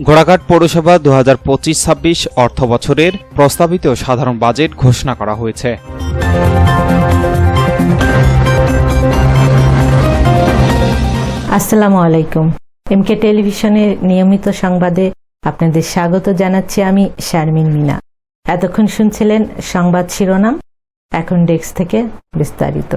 ঘোড়াঘাট পৌরসভা দু হাজার পঁচিশ ছাব্বিশ অর্থ বছরের প্রস্তাবিত সাধারণ বাজেট ঘোষণা করা হয়েছে। আসসালামু আলাইকুম। এমকে টেলিভিশনের নিয়মিত সংবাদে আপনাদের স্বাগত জানাচ্ছি আমি শারমিন মিনা। এতক্ষণ শুনছিলেন সংবাদ শিরোনাম, এখন ডেস্ক থেকে বিস্তারিত।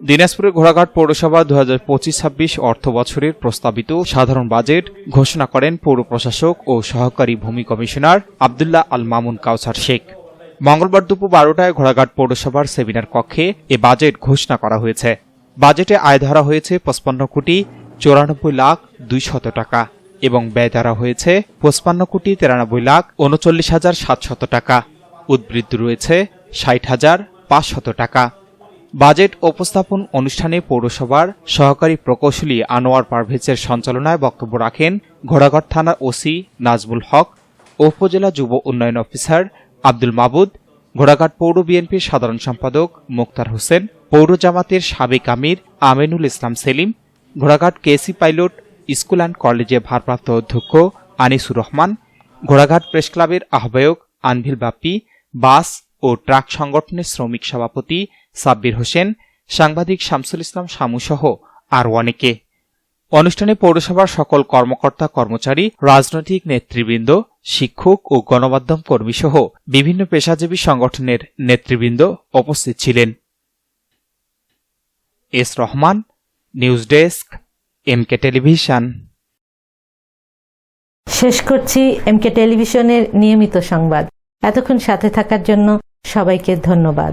দিনাজপুরের ঘোড়াঘাট পৌরসভা দু হাজার পঁচিশ ছাব্বিশ অর্থ বছরের প্রস্তাবিত সাধারণ বাজেট ঘোষণা করেন পৌর প্রশাসক ও সহকারী ভূমি কমিশনার আবদুল্লাহ আল মামুন কাউসার শেখ। মঙ্গলবার দুপুর বারোটায় ঘোড়াঘাট পৌরসভার সেমিনার কক্ষে এ বাজেট ঘোষণা করা হয়েছে। বাজেটে আয় ধরা হয়েছে পঁচপান্ন কোটি চৌরানব্বই লাখ দুইশত টাকা এবং ব্যয় ধরা হয়েছে পঁচপান্ন কোটি তিরানব্বই লাখ উনচল্লিশ হাজার সাতশত টাকা। উদ্বৃত্ত রয়েছে ষাট হাজার পাঁচশত টাকা। বাজেট উপস্থাপন অনুষ্ঠানে পৌরসভার সহকারী প্রকৌশলী আনোয়ার পারভেজের সঞ্চালনায় বক্তব্য রাখেন ঘোড়াঘাট থানার ওসি নাজমুল হক উপজেলা যুব উন্নয়ন অফিসার আব্দুল মাবুদ, ঘোড়াঘাট পৌর বিএনপির সাধারণ সম্পাদক মুক্তার হোসেন, পৌর জামাতের সাবেক আমির আমিনুল ইসলাম সেলিম, ঘোড়াঘাট কেসি পাইলট স্কুল অ্যান্ড কলেজের ভারপ্রাপ্ত অধ্যক্ষ আনিসুর রহমান, ঘোড়াঘাট প্রেস ক্লাবের আহ্বায়ক আনভিল বাপ্পি, বাস ও ট্রাক সংগঠনের শ্রমিক সভাপতি সাব্বির হোসেন, সাংবাদিক শামসুল ইসলাম শামুসহ আরও অনেকে। অনুষ্ঠানে পৌরসভার সকল কর্মকর্তা, কর্মচারী, রাজনৈতিক নেতৃবৃন্দ, শিক্ষক ও গণমাধ্যম কর্মীসহ বিভিন্ন পেশাজীবী সংগঠনের নেতৃবৃন্দ উপস্থিত ছিলেন। S Rahman, news desk, MK television. শেষ করছি এমকে টেলিভিশনের নিয়মিত সংবাদ। এতক্ষণ সাথে থাকার জন্য সবাইকে ধন্যবাদ।